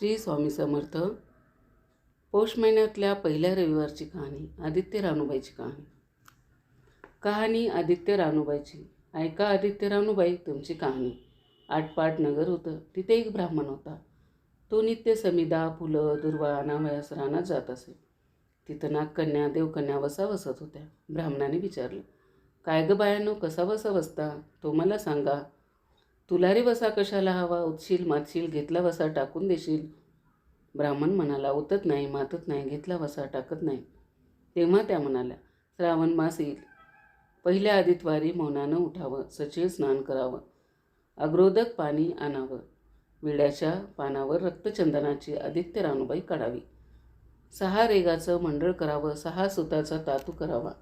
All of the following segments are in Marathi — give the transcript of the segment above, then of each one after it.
श्री स्वामी समर्थ. पौष महिन्यातल्या पहिल्या रविवारची कहाणी आदित्य रानूबाईची कहाणी. कहाणी आदित्य रानूबाईची. ऐका आदित्य रानूबाई तुमची कहाणी. आटपाट नगर होतं तिथे एक ब्राह्मण होता. तो नित्य समिदा फुलं दुर्वा अनामयास रानात जात असे. तिथं नागकन्या देवकन्या वसा वसत होत्या. ब्राह्मणाने विचारलं काय ग बायानो कसा वसा वसता? तो मला सांगा. तुला रे वसा कशाला हवा? उतशील मातशील घेतला वसा टाकून देशील. ब्राह्मण म्हणाला उतत नाही मातत नाही घेतला वसा टाकत नाही. तेव्हा त्या म्हणाल्या श्रावण मास येईल. पहिल्या आदितवारी मौनानं उठावं सचिव स्नान करावं. अग्रोदक पाणी आणावं. विड्याच्या पानावर रक्तचंदनाची आदित्य रानूबाई काढावी. सहा रेगाचं मंडळ करावं सहा सुताचा तातू करावा.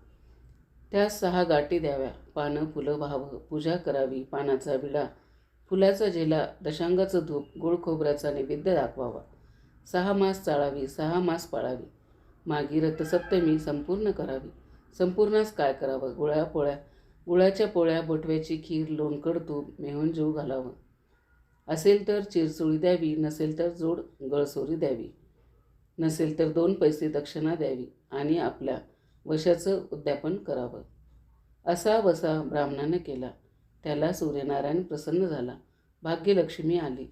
त्यास सहा गाठी द्याव्या. पानं फुलं व्हावं पूजा करावी. पानाचा विडा फुलाचा झेला दशांगाचं धूप गोड खोबऱ्याचा नैवेद्य दाखवावा. सहा मास चाळावी सहा मास पाळावी. मागी रथसप्तमी संपूर्ण करावी. संपूर्णच काय करावं? गुळ्या पोळ्या. गुळाच्या पोळ्या बोटव्याची खीर लोणकड तूप मेहून जीव घालावं. असेल तर चिरचोळी द्यावी नसेल तर जोड गळसोरी द्यावी. नसेल तर दोन पैसे दक्षिणा द्यावी आणि आपल्या वशाचं उद्यापन करावं. असा वसा ब्राह्मणानं केला. त्याला सूर्यनारायण प्रसन्न झाला. भाग्यलक्ष्मी आली.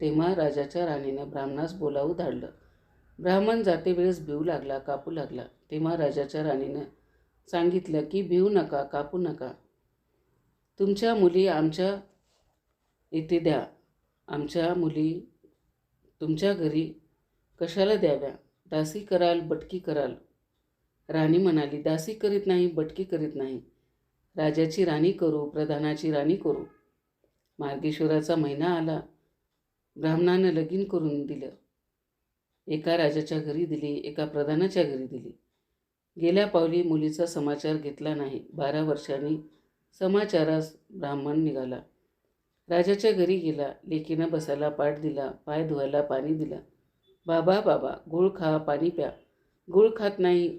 तेव्हा राजाच्या राणीनं ब्राह्मणास बोलावू धाडलं. ब्राह्मण जाते वेळेस भिऊ लागला कापू लागला. तेव्हा राजाच्या राणीनं सांगितलं की भिऊ नका कापू नका. तुमच्या मुली आमच्या इथे द्या. आमच्या मुली तुमच्या घरी कशाला द्याव्या? दासी कराल बटकी कराल. राणी म्हणाली दासी करीत नाही बटकी करीत नाही. राजाची राणी करू प्रधानाची राणी करू. मार्गेश्वराचा महिना आला. ब्राह्मणानं लगीन करून दिलं. एका राजाच्या घरी दिली एका प्रधानाच्या घरी दिली. गेल्या पावली मुलीचा समाचार घेतला नाही. बारा वर्षांनी समाचारास ब्राह्मण निघाला. राजाच्या घरी गेला. लेकीनं बसायला पाठ दिला. पाय धुवायला पाणी दिला. बाबा बाबा गुळ खा पाणी प्या. गुळ खात नाही.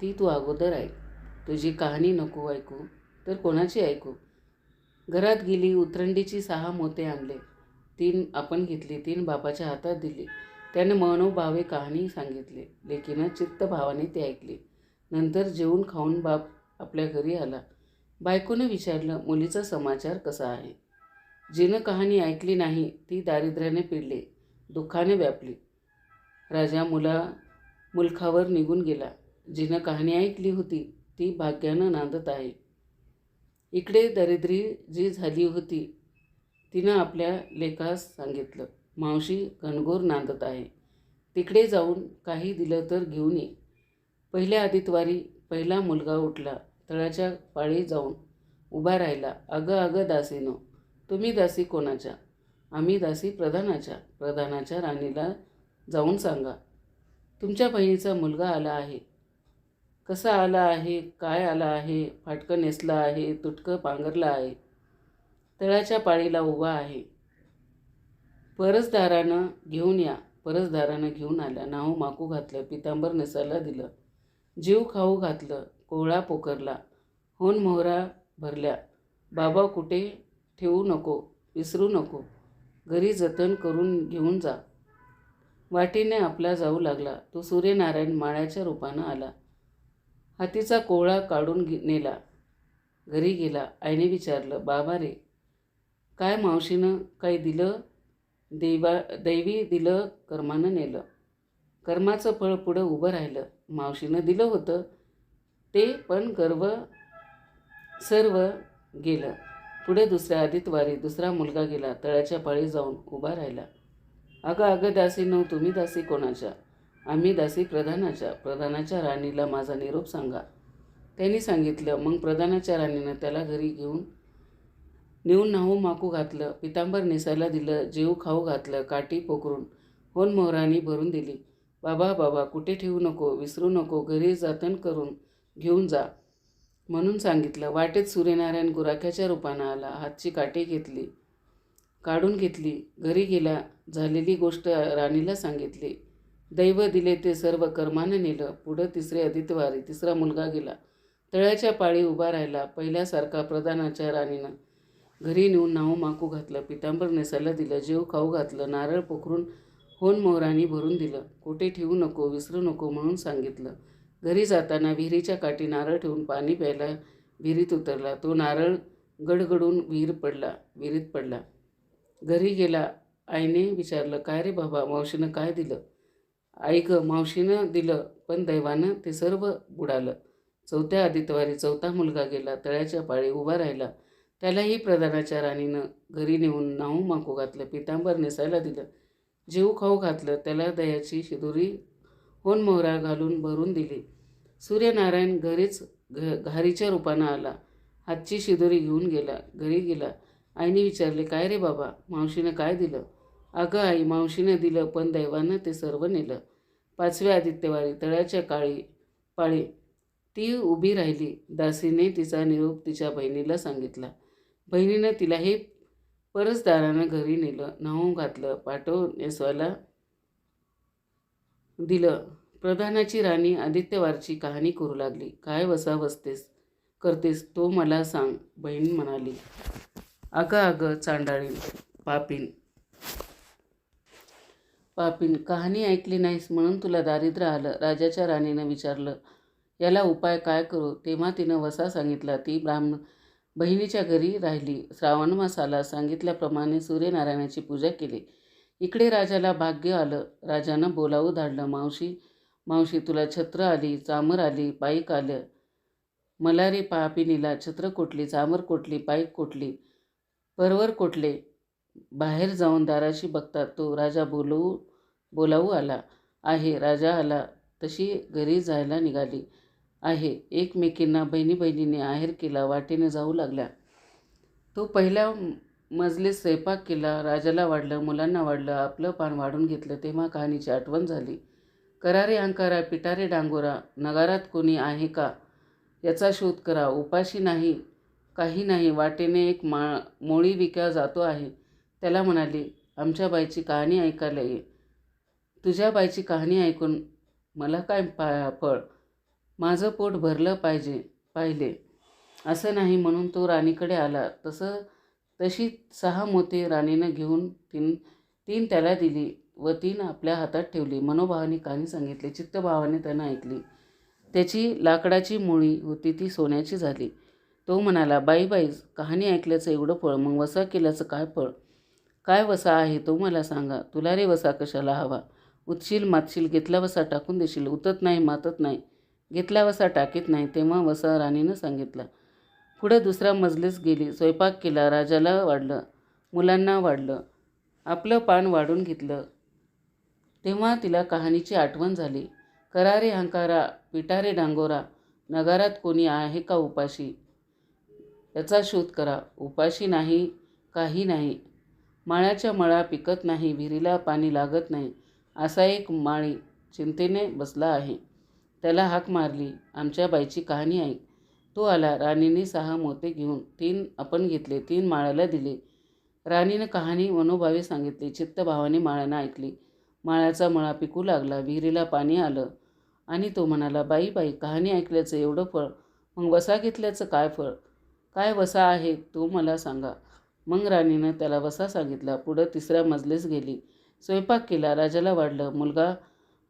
ती तू अगोदर ऐक. तुझी कहाणी नको ऐकू तर कोणाची ऐकू? घरात गेली उतरंडीची सहा मोते आणले. तीन आपण घेतली तीन बापाच्या हातात दिली. त्यानं मनोभावे कहाणी सांगितली लेकीनं चित्तभावाने ती ऐकली. नंतर जेवून खाऊन बाप आपल्या घरी आला. बायकोनं विचारलं मुलीचा समाचार कसा आहे? जिनं कहाणी ऐकली नाही ती दारिद्र्याने पिडली दुःखाने व्यापली. राजा मुला मुलखावर निघून गेला. जिनं कहाणी ऐकली होती ती भाग्यानं नांदत आहे. इकडे दरिद्री जी झाली होती तिनं आपल्या लेखास सांगितलं मावशी घनघोर नांदत आहे. तिकडे जाऊन काही दिलं तर घेऊन ये. पहिल्या आदितवारी पहिला मुलगा उठला तळाच्या पाळी जाऊन उभा राहिला अगं अगं दासीनो तुम्ही दासी कोणाच्या? आम्ही दासी प्रधानाच्या प्रधानाच्या राणीला जाऊन सांगा. तुमच्या बहिणीचा मुलगा आला आहे कसा आला आहे काय आला आहे फाटकं नेसलं आहे तुटकं पांघरलं आहे. तळाच्या पाळीला उभा आहे. परसदारानं घेऊन या परसदारानं घेऊन आल्या. नाहू माकू घातलं पितांबर नेसायला दिलं. जीव खाऊ घातलं कोवळा पोकरला होन मोहरा भरल्या. बाबा कुठे ठेवू नको विसरू नको. घरी जतन करून घेऊन जा. वाटेने आपला जाऊ लागला. तो सूर्यनारायण माळ्याच्या रूपानं आला. हातीचा कोवळा काढून नेला. घरी गेला. आईने विचारलं बाबा रे काय मावशीनं काही दिलं? देवा दैवी दिलं कर्मानं नेलं. कर्माचं फळ पुढं उभं राहिलं. मावशीनं दिलं होतं. ते पण गर्व सर्व गेलं. पुढे दुसऱ्या आदितवारी दुसरा मुलगा गेला. तळ्याच्या पाळी जाऊन उभा राहिला. अगं अगं दासी नव तुम्ही दासी कोणाच्या? आम्ही दासी प्रधानाच्या प्रधानाच्या राणीला माझा निरोप सांगा. त्यांनी सांगितलं मग प्रधानाच्या राणीनं त्याला घरी घेऊन नेऊन नाहू माकू घातलं पितांबर नेसायला दिलं जेऊ खाऊ घातलं काठी पोकरून होन मोहरानी भरून दिली. बाबा बाबा कुठे ठेवू नको विसरू नको घरी जतन करून घेऊन जा. म्हणून सांगितलं वाटेत सूर्यनारायण गुराख्याच्या रूपानं आला हातची काठी घेतली काढून घेतली घरी गेला झालेली गोष्ट राणीला सांगितली. दैव दिले ते सर्व कर्मानं नेलं. पुढं तिसरे आदित्यवारी तिसरा मुलगा गेला. तळ्याच्या पाळी उभा राहिला. पहिल्यासारखा प्रधानाच्या राणीनं. घरी नेऊन नाऊ माकू घातलं. पितांबर नेसायला दिलं. जेव खाऊ घातलं. नारळ पोखरून होन मोहरानी भरून दिलं. कुठे ठेवू नको विसरू नको म्हणून सांगितलं. घरी जाताना विहिरीच्या काठी नारळ ठेवून पाणी प्यायला विहिरीत उतरला. तो नारळ गडगडून विहीर पडला विहिरीत पडला. घरी गेला. आईने विचारलं काय रे बाबा मावशीनं काय दिलं? ऐक मावशीनं दिलं पण दैवानं ते सर्व बुडालं. चौथ्या आदित्यवारी चौथा मुलगा गेला तळ्याच्या पाळी उभा राहिला. त्यालाही प्रधानाच्या राणीनं घरी नेऊन नाहू माकू घातलं पितांबर नेसायला दिलं. जीव खाऊ घातलं त्याला दयाची शिदुरी होन मोहरा घालून भरून दिली. सूर्यनारायण घरीच घ घारीच्या रूपानं आला. हातची शिदुरी घेऊन गेला घरी गेला. आईने विचारले काय रे बाबा मावशीनं काय दिलं? अगं आई मावशीनं दिलं पण दैवानं ते सर्व नेलं. पाचव्या आदित्यवारी तळ्याच्या काळी पाळी ती उभी राहिली. दासीने तिचा निरोप तिच्या बहिणीला सांगितला. बहिणीनं तिलाही परसदारानं घरी नेलं नाहू घातलं पाठव नेसवायला दिलं. प्रधानाची राणी आदित्यवारची कहाणी करू लागली. काय वसा बसतेस करतेस तो मला सांग बहीण म्हणाली. अगं अगं चांडाळीन पापीन पापीन कहाणी ऐकली नाहीस म्हणून तुला दारिद्र्य आलं राजाच्या राणीनं विचारलं याला उपाय काय करू? तेव्हा तिनं वसा सांगितला ती ब्राह्मण बहिणीच्या घरी राहिली. श्रावण मासाला सांगितल्याप्रमाणे सूर्यनारायणाची पूजा केली. इकडे राजाला भाग्य आलं. राजानं बोलावू धाडलं मावशी मावशी तुला छत्र आली चामर आली पाईक आलं. मलारी पापिनीला छत्र कोटली चामर कोटली पाईक कोटली. परवर कोटले. बाहेर जाऊन दाराशी बघतात. तो राजा बोलवू बोलावू आला. आहे राजा आला. तशी घरी जायला निघाली. आहे एकमेकींना बहिणी बहिणीने आहेर केला वाटेने जाऊ लागल्या. तो पहिल्या मजलीत स्वयंपाक केला राजाला वाढलं मुलांना वाढलं आपलं पान वाढून घेतलं तेव्हा कहाणीची आठवण झाली. करारे अंकारा पिटारे डांगोरा नगारात कोणी आहे का? याचा शोध करा. उपाशी नाही काही नाही वाटेने एक मा मोळी विक्या जातो आहे. त्याला म्हणाली आमच्या बाईची कहाणी ऐकायला ये. तुझ्या बाईची कहाणी ऐकून मला काय पा फळ? माझं पोट भरलं पाहिजे पाहिले. असं नाही म्हणून तो राणीकडे आला. तसं तशी सहा मोती राणीनं घेऊन तीन तीन त्याला दिली व तीन आपल्या हातात ठेवली. मनोभावाने कहाणी सांगितली चित्तभावाने त्यानं ऐकली. त्याची लाकडाची मुळी होती ती सोन्याची झाली. तो म्हणाला बाई बाई कहाणी ऐकल्याचं एवढं फळ मग वसा केल्याचं काय फळ? काय वसा आहे? तो मला सांगा. तुला रे वसा कशाला हवा? उतशील मातशील घेतला वसा टाकून देशील. उतत नाही मातत नाही. घेतला वसा टाकीत नाही तेव्हा वसा राणीनं सांगितलं. पुढं दुसरा मजलीस गेली. स्वयंपाक केला राजाला वाढलं. मुलांना वाढलं. आपलं पान वाढून घेतलं. तेव्हा तिला कहाणीची आठवण झाली. करारे हंकारा पिटारे डांगोरा नगारात कोणी आहे का उपाशी? याचा शोध करा. उपाशी नाही काही नाही. माळ्याच्या मळा पिकत नाही विहिरीला पाणी लागत नाही. असा एक माळी चिंतेने बसला आहे. त्याला हाक मारली आमच्या बाईची कहाणी ऐक. तो आला राणीने सहा मोते घेऊन तीन आपण घेतले तीन माळ्याला दिले. राणीनं कहाणी मनोभावे सांगितली चित्तभावाने माळ्यानं ऐकली. माळ्याचा मळा पिकू लागला विहिरीला पाणी आलं आणि तो म्हणाला बाई बाई कहाणी ऐकल्याचं एवढं फळ मग वसा घेतल्याचं काय फळ? काय वसा आहे तो मला सांगा. मग राणीनं त्याला वसा सांगितला पुढं तिसऱ्या मजलेस गेली. स्वयंपाक केला राजाला वाढलं मुलगा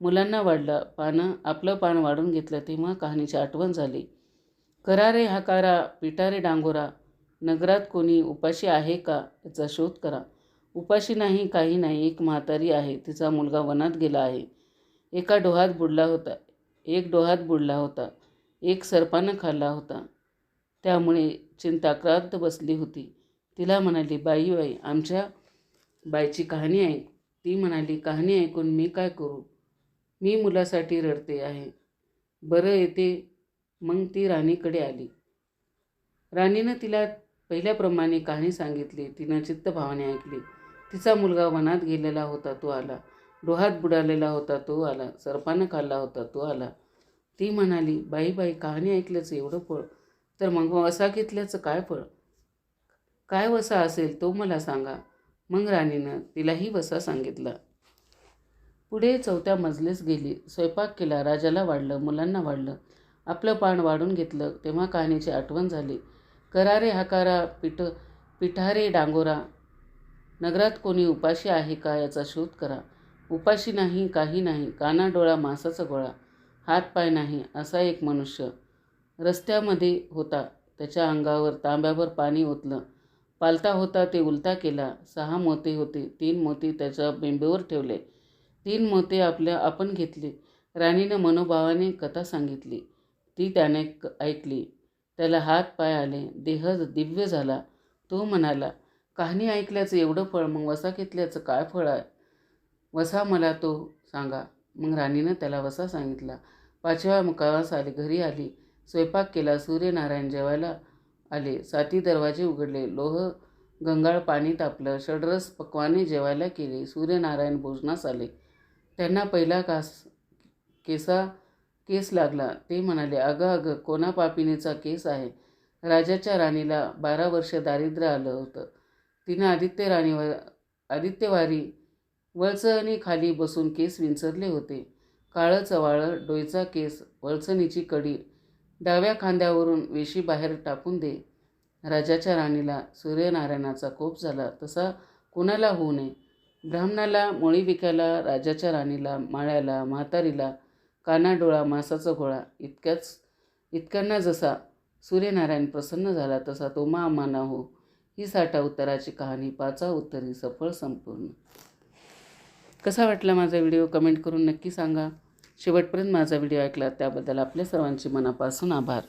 मुलांना वाढलं पानं आपलं पान वाढून घेतलं तेव्हा कहाणीची आठवण झाली. करारे हाकारा पिटारे डांगोरा नगरात कोणी उपाशी आहे का याचा शोध करा. उपाशी नाही काही नाही एक म्हातारी आहे तिचा मुलगा वनात गेला आहे. एका डोहात बुडला होता एक डोहात बुडला होता एक सर्पानं खाल्ला होता. त्यामुळे चिंताक्रांत बसली होती. तिला म्हणाली बाई बाई आमच्या बाईची कहाणी ऐक ती म्हणाली कहाणी ऐकून मी काय करू? मी मुलासाठी रडते आहे. बरं येते. मग ती राणीकडे आली. राणीनं तिला पहिल्याप्रमाणे कहाणी सांगितली. तिनं चित्तभावाने ऐकली. तिचा मुलगा वनात गेलेला होता तो आला. डोहात बुडालेला होता तो आला. सर्पानं खाल्ला होता तो आला. ती म्हणाली बाई बाई कहाणी ऐकल्याचं एवढं फळ? तर मग वसा घेतल्याचं काय फळ? काय वसा असेल तो मला सांगा. मग राणीनं तिलाही वसा सांगितला. पुढे चौथ्या मजलेस गेली. स्वयंपाक केला राजाला वाढलं मुलांना वाढलं. आपलं पान वाढून घेतलं तेव्हा कहाणीची आठवण झाली. करारे हाकारा पिठ पिठारे डांगोरा. नगरात कोणी उपाशी आहे का याचा शोध करा. उपाशी नाही काही नाही काना डोळा मासाचा गोळा. हात पाय नाही असा एक मनुष्य. रस्त्यामध्ये होता. त्याच्या अंगावर तांब्यावर पाणी ओतलं. पालता होता ते उलटा केला. सहा मोती होते. तीन मोती त्याच्या बिंबेवर ठेवले. तीन मोते आपल्या आपण घेतली. राणीनं मनोभावाने कथा सांगितली. ती त्याने क- ऐकली. त्याला हात पाय आले. देह दिव्य झाला. तो म्हणाला कहाणी ऐकल्याचं एवढं फळ मग वसा घेतल्याचं काय फळ आहे? वसा मला तो सांगा. मग राणीनं त्याला वसा सांगितला. पाचव्या मुकावास आली. घरी आली. स्वयंपाक केला. सूर्यनारायण जेवायला आले. साती दरवाजे उघडले. लोह गंगाळ पाणी तापलं. षडरस पक्वाने जेवायला केले सूर्यनारायण भोजनास आले. त्यांना पहिला कास केसा केस लागला. ते म्हणाले अगं अगं कोणा पापिनीचा केस आहे? राजाच्या राणीला बारा वर्ष दारिद्र्य आलं होतं. तिनं आदित्य राणीवर आदित्यवारी वळचणी खाली बसून केस विंचरले होते. काळं चवाळं डोईचा केस वळचणीची कडी डाव्या खांद्यावरून वेशी बाहेर टाकून दे. राजाच्या राणीला सूर्यनारायणाचा कोप झाला तसा कुणाला होऊ नये. ब्राह्मणाला मोळी विकायला राजाच्या राणीला माळ्याला म्हातारीला कानाडोळा मासाचा गोळा इतक्याच इतक्यांना जसा सूर्यनारायण प्रसन्न झाला तसा तो मा माना हो. ही साठा उत्तराची कहाणी पाचा उत्तरी सफळ संपूर्ण. कसा वाटला माझा व्हिडिओ? कमेंट करून नक्की सांगा. शेवटपर्यंत माझा व्हिडिओ ऐकला त्याबद्दल आपल्या सर्वांचे मनापासून आभार.